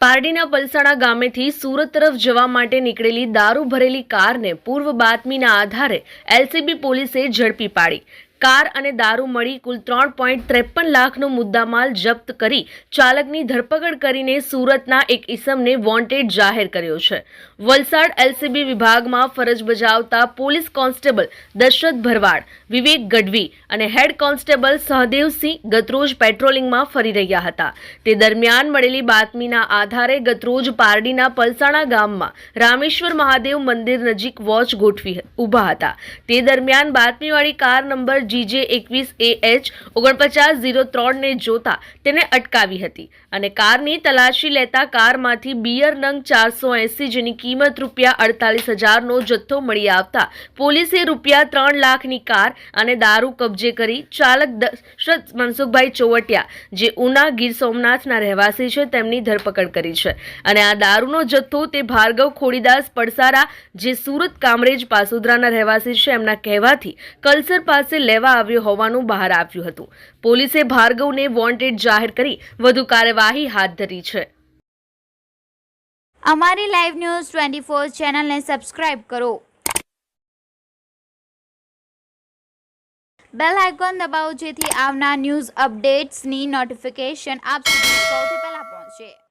પારડીના પલસાણા ગામેથી સુરત તરફ જવા માટે નીકળેલી દારૂ ભરેલી કારને પૂર્વ બાતમીના આધારે એલસીબી પોલીસે ઝડપી પાડી. કાર અને દારૂ મળી કુલ ત્રણ પોઈન્ટ ત્રેપન લાખનો મુદ્દામાલ જપ્ત કરી ચાલકની ધરપકડ કરીને સુરતના એક ઇસમને વોન્ટેડ જાહેર કર્યો છે. વલસાડ એલસીબી વિભાગમાં ફરજ બજાવતા પોલીસ કોન્સ્ટેબલ દશરથ ભરવાડ, વિવેક ગઢવી અને હેડ કોન્સ્ટેબલ સહદેવસિંહ ગતરોજ પેટ્રોલિંગમાં ફરી રહ્યા હતા. તે દરમિયાન મળેલી બાતમીના આધારે ગતરોજ પારડીના પલસાણા ગામમાં રામેશ્વર મહાદેવ મંદિર નજીક વોચ ગોઠવી ઊભા હતા. તે દરમિયાન બાતમીવાળી કાર નંબર જીજે એકવીસ એ એચ ઓગણપચાસ ઝીરો ત્રણને જોતા તેને અટકાવી હતી અને કારની તલાશી લેતા કારમાંથી બિયર નંગ ચારસો એંસી જેની કિંમત રૂપિયા અડતાલીસ હજારનો જથ્થો મળી આવતા પોલીસે રૂપિયા ત્રણ લાખની કાર અને દારૂ કબજે કરી ચાલક દશરથ મનસુખભાઈ ચોવટિયા, જે ઉના ગીર સોમનાથના રહેવાસી છે, તેમની ધરપકડ કરી છે. અને આ દારૂનો જથ્થો તે ભાર્ગવ ખોડીદાસ પડસારા, જે સુરત કામરેજ પાસોદરાના રહેવાસી છે, એમના કહેવાથી કલસર પાસે લેવા આવ્યો હોવાનું બહાર આવ્યું હતું. પોલીસે ભાર્ગવને વોન્ટેડ જાહેર કરી વધુ કાર્યવાહી હાથ ધરી છે. અમારી લાઈવ ન્યૂઝ ટ્વેન્ટી ફોર ચેનલને સબસ્ક્રાઇબ કરો. બેલ આઇકોન દબાવો જેથી આવનાર ન્યૂઝ અપડેટ્સની નોટિફિકેશન આપ સુધી સૌથી પહેલા પહોંચે.